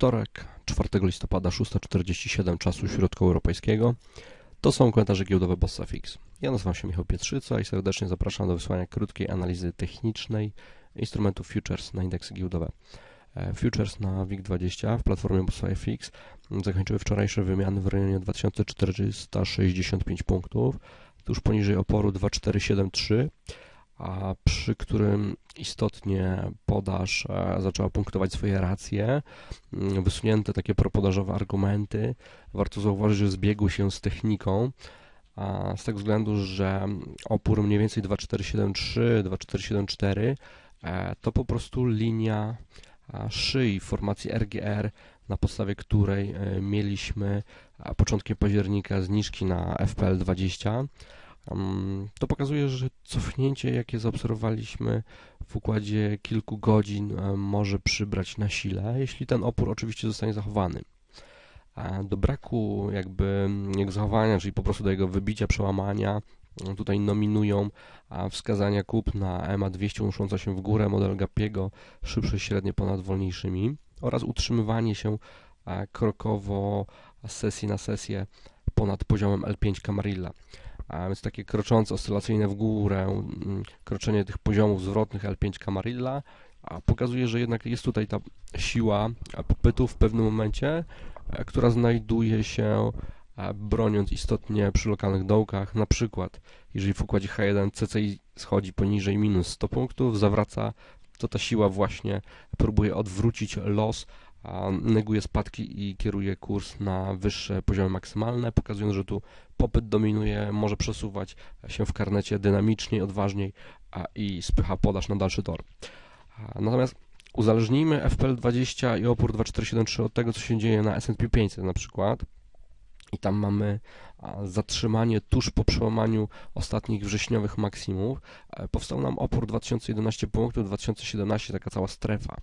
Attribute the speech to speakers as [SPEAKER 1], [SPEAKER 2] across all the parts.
[SPEAKER 1] wtorek, 4 listopada, 6.47 czasu środkoeuropejskiego. To są komentarze giełdowe BossFX. Ja nazywam się Michał Pietrzyca i serdecznie zapraszam do wysłania krótkiej analizy technicznej instrumentów futures na indeksy giełdowe. E, futures na WIG20 w platformie BossFX zakończyły wczorajsze wymiany w rejonie 2465 punktów, tuż poniżej oporu 2473 a przy którym istotnie podaż e, zaczęła punktować swoje racje, mm, wysunięte takie propodażowe argumenty. Warto zauważyć, że zbiegły się z techniką, z tego względu, że opór mniej więcej 2473, 2474 e, to po prostu linia szyi formacji RGR, na podstawie której e, mieliśmy początkiem października zniżki na FPL 20 to pokazuje, że cofnięcie, jakie zaobserwowaliśmy w układzie kilku godzin, może przybrać na sile, jeśli ten opór oczywiście zostanie zachowany. Do braku jakby jego zachowania, czyli po prostu do jego wybicia, przełamania, tutaj nominują wskazania kup na EMA 200 unosząca się w górę, model Gapiego, szybsze średnie ponad wolniejszymi oraz utrzymywanie się krokowo z sesji na sesję ponad poziomem L5 Camarilla a więc takie kroczące oscylacyjne w górę, mm, kroczenie tych poziomów zwrotnych L5 Camarilla, a pokazuje, że jednak jest tutaj ta siła popytu w pewnym momencie, e, która znajduje się broniąc istotnie przy lokalnych dołkach, na przykład jeżeli w układzie H1 CCI schodzi poniżej minus 100 punktów, zawraca, to ta siła właśnie próbuje odwrócić los, neguje spadki i kieruje kurs na wyższe poziomy maksymalne, pokazując, że tu popyt dominuje, może przesuwać się w karnecie dynamiczniej, odważniej i spycha podaż na dalszy tor. Natomiast uzależnijmy FPL 20 i opór 2473 od tego, co się dzieje na S&P 500 na przykład. I tam mamy zatrzymanie tuż po przełamaniu ostatnich wrześniowych maksimów. E, powstał nam opór 2011 punktów, 2017 taka cała strefa.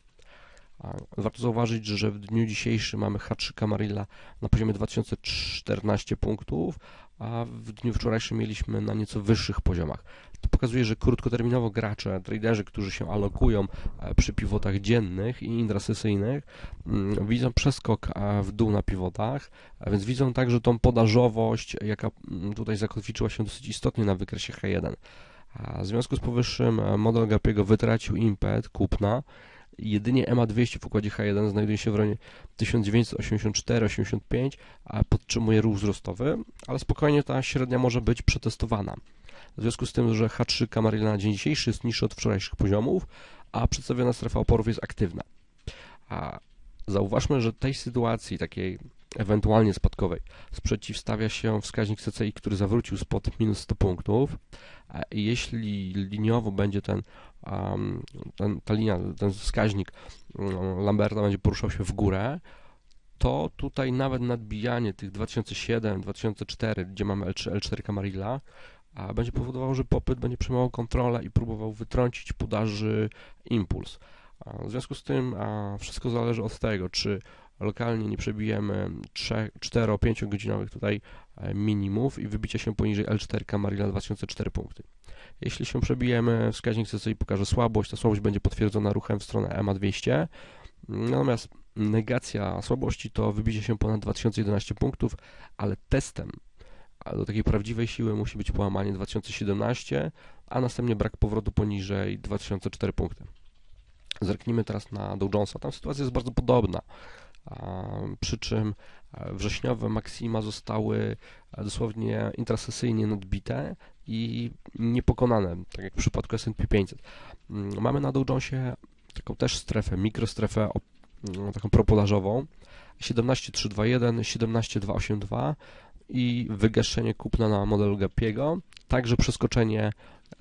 [SPEAKER 1] Warto zauważyć, że w dniu dzisiejszym mamy H3 Camarilla na poziomie 2014 punktów, a w dniu wczorajszym mieliśmy na nieco wyższych poziomach. To pokazuje, że krótkoterminowo gracze, traderzy, którzy się alokują e, przy pivotach dziennych i intrasesyjnych, mm, widzą przeskok e, w dół na pivotach, więc widzą także tą podażowość, jaka mm, tutaj zakotwiczyła się dosyć istotnie na wykresie H1. W związku z powyższym e, model Gapiego wytracił impet kupna, Jedynie EMA 200 w układzie H1 znajduje się w rejonie 1984-85, a podtrzymuje ruch wzrostowy, ale spokojnie ta średnia może być przetestowana. W związku z tym, że H3 Camarilla na dzień dzisiejszy jest niższy od wczorajszych poziomów, a przedstawiona strefa oporów jest aktywna. A zauważmy, że tej sytuacji takiej ewentualnie spadkowej sprzeciwstawia się wskaźnik CCI, który zawrócił spod minus 100 punktów. Jeśli liniowo będzie ten ten, ta linia, ten wskaźnik mm, Lamberta będzie poruszał się w górę, to tutaj nawet nadbijanie tych 2007, 2004, gdzie mamy L3, L4 Camarilla, a będzie powodowało, że popyt będzie przejmował kontrolę i próbował wytrącić podaży impuls. W związku z tym wszystko zależy od tego, czy lokalnie nie przebijemy 4-5 godzinowych tutaj e, minimów i wybicie się poniżej L4 Camarilla 2004 punkty. Jeśli się przebijemy, wskaźnik CCI pokaże słabość, ta słabość będzie potwierdzona ruchem w stronę EMA 200. Natomiast negacja słabości to wybicie się ponad 2011 punktów, ale testem do takiej prawdziwej siły musi być połamanie 2017, a następnie brak powrotu poniżej 2004 punkty. Zerknijmy teraz na Dow Jonesa. Tam sytuacja jest bardzo podobna. Przy czym wrześniowe maksima zostały dosłownie intrasesyjnie nadbite i niepokonane, tak jak w przypadku S&P 500. Mm, mamy na Dow Jonesie taką też strefę, mikrostrefę mm, taką propodażową 17321, 17282 i wygaszenie kupna na modelu Gapiego, także przeskoczenie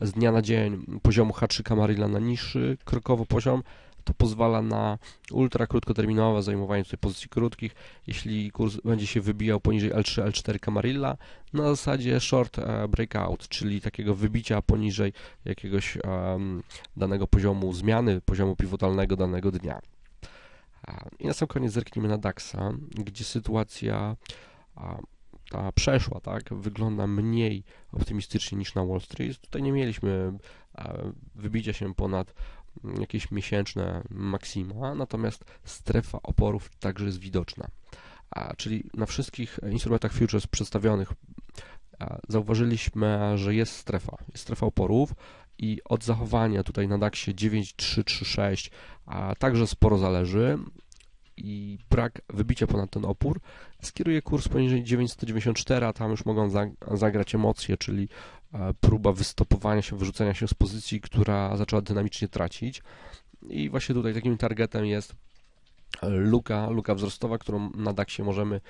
[SPEAKER 1] z dnia na dzień poziomu H3 Camarilla na niższy krokowo poziom to pozwala na ultra krótkoterminowe zajmowanie tutaj pozycji krótkich. Jeśli kurs będzie się wybijał poniżej L3, L4 Camarilla, na zasadzie short e, breakout, czyli takiego wybicia poniżej jakiegoś um, danego poziomu zmiany, poziomu pivotalnego danego dnia. I na sam koniec zerknijmy na DAXa, gdzie sytuacja ta przeszła, tak, wygląda mniej optymistycznie niż na Wall Street. Tutaj nie mieliśmy wybicia się ponad jakieś miesięczne maksima, natomiast strefa oporów także jest widoczna. A, czyli na wszystkich instrumentach futures przedstawionych zauważyliśmy, że jest strefa, jest strefa oporów i od zachowania tutaj na DAXie 9336 a także sporo zależy i brak wybicia ponad ten opór skieruje kurs poniżej 994, a tam już mogą zagrać emocje, czyli e, próba wystopowania się, wyrzucenia się z pozycji, która zaczęła dynamicznie tracić. I właśnie tutaj takim targetem jest luka, luka wzrostowa, którą na DAXie możemy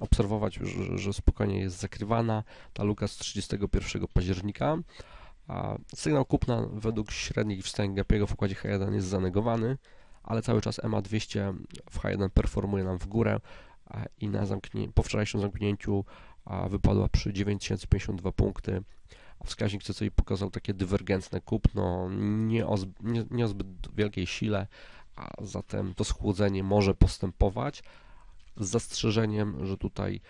[SPEAKER 1] obserwować, że, spokojnie jest zakrywana. Ta luka z 31 października. Sygnał kupna według średnich wstań Gapiego w układzie H1 jest zanegowany, ale cały czas EMA 200 w H1 performuje nam w górę i na zamknię, po wczorajszym zamknięciu wypadła przy 9052 punkty. Wskaźnik CCI pokazał takie dywergentne kupno, nie o, nie, nie o zbyt wielkiej sile, a zatem to schłodzenie może postępować z zastrzeżeniem, że tutaj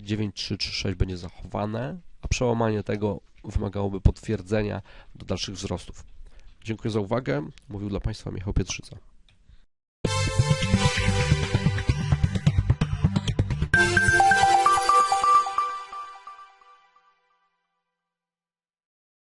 [SPEAKER 1] 9336 będzie zachowane, a przełamanie tego wymagałoby potwierdzenia do dalszych wzrostów. Dziękuję za uwagę. Mówił dla Państwa Michał Pietrzyca. Thank you.